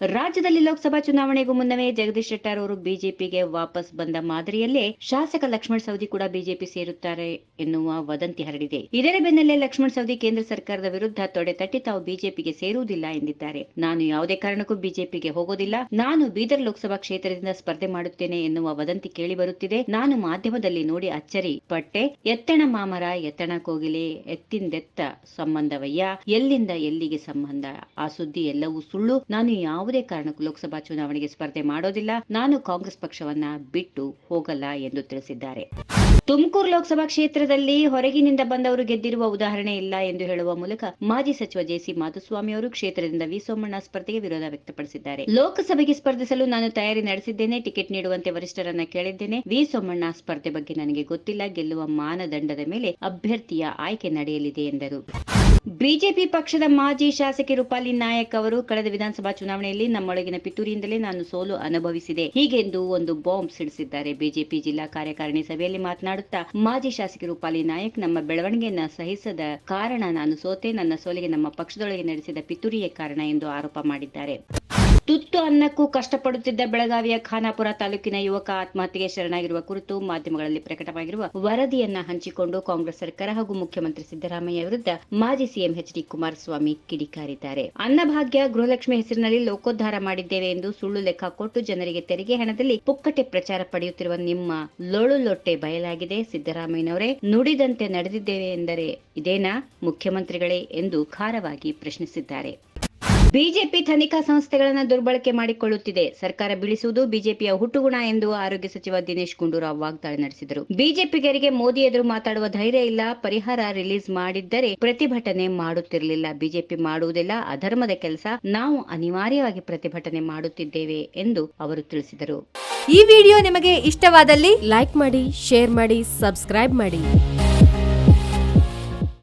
ರಾಜ್ಯದಲ್ಲಿ ಲೋಕಸಭಾ ಚುನಾವಣೆಗೂ ಮುನ್ನವೇ ಜಗದೀಶ್ ಶೆಟ್ಟರ್ ಅವರು ಬಿಜೆಪಿಗೆ ವಾಪಸ್ ಬಂದ ಮಾದರಿಯಲ್ಲೇ ಶಾಸಕ ಲಕ್ಷ್ಮಣ್ ಸವದಿ ಕೂಡ ಬಿಜೆಪಿ ಸೇರುತ್ತಾರೆ ಎನ್ನುವ ವದಂತಿ ಹರಡಿದೆ. ಇದರ ಬೆನ್ನಲ್ಲೇ ಲಕ್ಷ್ಮಣ್ ಸವದಿ ಕೇಂದ್ರ ಸರ್ಕಾರದ ವಿರುದ್ಧ ತೊಡೆ ತಟ್ಟಿ ತಾವು ಬಿಜೆಪಿಗೆ ಸೇರುವುದಿಲ್ಲ ಎಂದಿದ್ದಾರೆ. ನಾನು ಯಾವುದೇ ಕಾರಣಕ್ಕೂ ಬಿಜೆಪಿಗೆ ಹೋಗೋದಿಲ್ಲ. ನಾನು ಬೀದರ್ ಲೋಕಸಭಾ ಕ್ಷೇತ್ರದಿಂದ ಸ್ಪರ್ಧೆ ಮಾಡುತ್ತೇನೆ ಎನ್ನುವ ವದಂತಿ ಕೇಳಿ ಬರುತ್ತಿದೆ. ನಾನು ಮಾಧ್ಯಮದಲ್ಲಿ ನೋಡಿ ಅಚ್ಚರಿ ಪಟ್ಟೆ. ಎತ್ತಣ ಮಾಮರ, ಎತ್ತಣ ಕೋಗಿಲೆ, ಎತ್ತಿಂದೆತ್ತ ಸಂಬಂಧವಯ್ಯ. ಎಲ್ಲಿಂದ ಎಲ್ಲಿಗೆ ಸಂಬಂಧ? ಆ ಸುದ್ದಿ ಎಲ್ಲವೂ ಸುಳ್ಳು. ನಾನು ಯಾವುದೇ ಕಾರಣಕ್ಕೂ ಲೋಕಸಭಾ ಚುನಾವಣೆಗೆ ಸ್ಪರ್ಧೆ ಮಾಡೋದಿಲ್ಲ. ನಾನು ಕಾಂಗ್ರೆಸ್ ಪಕ್ಷವನ್ನ ಬಿಟ್ಟು ಹೋಗಲ್ಲ ಎಂದು ತಿಳಿಸಿದ್ದಾರೆ. ತುಮಕೂರು ಲೋಕಸಭಾ ಕ್ಷೇತ್ರದಲ್ಲಿ ಹೊರಗಿನಿಂದ ಬಂದವರು ಗೆದ್ದಿರುವ ಉದಾಹರಣೆ ಇಲ್ಲ ಎಂದು ಹೇಳುವ ಮೂಲಕ ಮಾಜಿ ಸಚಿವ ಜೆಸಿ ಮಾಧುಸ್ವಾಮಿ ಅವರು ಕ್ಷೇತ್ರದಿಂದ ವಿ ಸೋಮಣ್ಣ ಸ್ಪರ್ಧೆಗೆ ವಿರೋಧ ವ್ಯಕ್ತಪಡಿಸಿದ್ದಾರೆ. ಲೋಕಸಭೆಗೆ ಸ್ಪರ್ಧಿಸಲು ನಾನು ತಯಾರಿ ನಡೆಸಿದ್ದೇನೆ, ಟಿಕೆಟ್ ನೀಡುವಂತೆ ವರಿಷ್ಠರನ್ನ ಕೇಳಿದ್ದೇನೆ. ವಿ ಸೋಮಣ್ಣ ಸ್ಪರ್ಧೆ ಬಗ್ಗೆ ನನಗೆ ಗೊತ್ತಿಲ್ಲ, ಗೆಲ್ಲುವ ಮಾನದಂಡದ ಮೇಲೆ ಅಭ್ಯರ್ಥಿಯ ಆಯ್ಕೆ ನಡೆಯಲಿದೆ ಎಂದರು. ಬಿಜೆಪಿ ಪಕ್ಷದ ಮಾಜಿ ಶಾಸಕಿ ರೂಪಾಲಿ ನಾಯಕ್ ಅವರು ಕಳೆದ ವಿಧಾನಸಭಾ ಚುನಾವಣೆಯಲ್ಲಿ ನಮ್ಮೊಳಗಿನ ಪಿತೂರಿಯಿಂದಲೇ ನಾನು ಸೋಲು ಅನುಭವಿಸಿದೆ. ಹೀಗೆಂದು ಒಂದು ಬಾಂಬ್ ಸಿಡಿಸಿದ್ದಾರೆ. ಬಿಜೆಪಿ ಜಿಲ್ಲಾ ಕಾರ್ಯಕಾರಿಣಿ ಸಭೆಯಲ್ಲಿ ಮಾತನಾಡುತ್ತಾ, ಮಾಜಿ ಶಾಸಕಿ ರೂಪಾಲಿ ನಾಯಕ್, ನಮ್ಮ ಬೆಳವಣಿಗೆಯನ್ನ ಸಹಿಸದ ಕಾರಣ ನಾನು ಸೋತೆ, ನನ್ನ ಸೋಲಿಗೆ ನಮ್ಮ ಪಕ್ಷದೊಳಗೆ ನಡೆಸಿದ ಪಿತೂರಿಯೇ ಕಾರಣ ಎಂದು ಆರೋಪ ಮಾಡಿದ್ದಾರೆ. ತುತ್ತು ಅನ್ನಕ್ಕೂ ಕಷ್ಟಪಡುತ್ತಿದ್ದ ಬೆಳಗಾವಿಯ ಖಾನಾಪುರ ತಾಲೂಕಿನ ಯುವಕ ಆತ್ಮಹತ್ಯೆಗೆ ಶರಣಾಗಿರುವ ಕುರಿತು ಮಾಧ್ಯಮಗಳಲ್ಲಿ ಪ್ರಕಟವಾಗಿರುವ ವರದಿಯನ್ನ ಹಂಚಿಕೊಂಡು ಕಾಂಗ್ರೆಸ್ ಸರ್ಕಾರ ಹಾಗೂ ಮುಖ್ಯಮಂತ್ರಿ ಸಿದ್ದರಾಮಯ್ಯ ವಿರುದ್ಧ ಮಾಜಿ ಸಿಎಂ ಎಚ್ ಡಿ ಕುಮಾರಸ್ವಾಮಿ ಕಿಡಿಕಾರಿದ್ದಾರೆ. ಅನ್ನಭಾಗ್ಯ, ಗೃಹಲಕ್ಷ್ಮಿ ಹೆಸರಿನಲ್ಲಿ ಲೋಕೋದ್ಧಾರ ಮಾಡಿದ್ದೇವೆ ಎಂದು ಸುಳ್ಳು ಲೆಕ್ಕ ಕೊಟ್ಟು ಜನರಿಗೆ ತೆರಿಗೆ ಹಣದಲ್ಲಿ ಪುಕ್ಕಟೆ ಪ್ರಚಾರ ಪಡೆಯುತ್ತಿರುವ ನಿಮ್ಮ ಲೊಳು ಲೊಟ್ಟೆ ಬಯಲಾಗಿದೆ. ಸಿದ್ದರಾಮಯ್ಯನವರೇ, ನುಡಿದಂತೆ ನಡೆದಿದ್ದೇವೆ ಎಂದರೆ ಇದೇನಾ ಮುಖ್ಯಮಂತ್ರಿಗಳೇ ಎಂದು ಖಾರವಾಗಿ ಪ್ರಶ್ನಿಸಿದ್ದಾರೆ. ಬಿಜೆಪಿ ತನಿಖಾ ಸಂಸ್ಥೆಗಳನ್ನು ದುರ್ಬಳಕೆ ಮಾಡಿಕೊಳ್ಳುತ್ತಿದೆ. ಸರ್ಕಾರ ಬೀಳಿಸುವುದು ಬಿಜೆಪಿಯ ಹುಟ್ಟುಗುಣ ಎಂದು ಆರೋಗ್ಯ ಸಚಿವ ದಿನೇಶ್ ಗುಂಡೂರಾವ್ ವಾಗ್ದಾಳಿ ನಡೆಸಿದರು. ಬಿಜೆಪಿಗರಿಗೆ ಮೋದಿ ಎದುರು ಮಾತಾಡುವ ಧೈರ್ಯ ಇಲ್ಲ. ಪರಿಹಾರ ರಿಲೀಸ್ ಮಾಡಿದ್ದರೆ ಪ್ರತಿಭಟನೆ ಮಾಡುತ್ತಿರಲಿಲ್ಲ. ಬಿಜೆಪಿ ಮಾಡುವುದಿಲ್ಲ. ಅಧರ್ಮದ ಕೆಲಸ. ನಾವು ಅನಿವಾರ್ಯವಾಗಿ ಪ್ರತಿಭಟನೆ ಮಾಡುತ್ತಿದ್ದೇವೆ ಎಂದು ಅವರು ತಿಳಿಸಿದರು. ಈ ವಿಡಿಯೋ ನಿಮಗೆ ಇಷ್ಟವಾದಲ್ಲಿ ಲೈಕ್ ಮಾಡಿ, ಶೇರ್ ಮಾಡಿ, ಸಬ್ಸ್ಕ್ರೈಬ್ ಮಾಡಿ.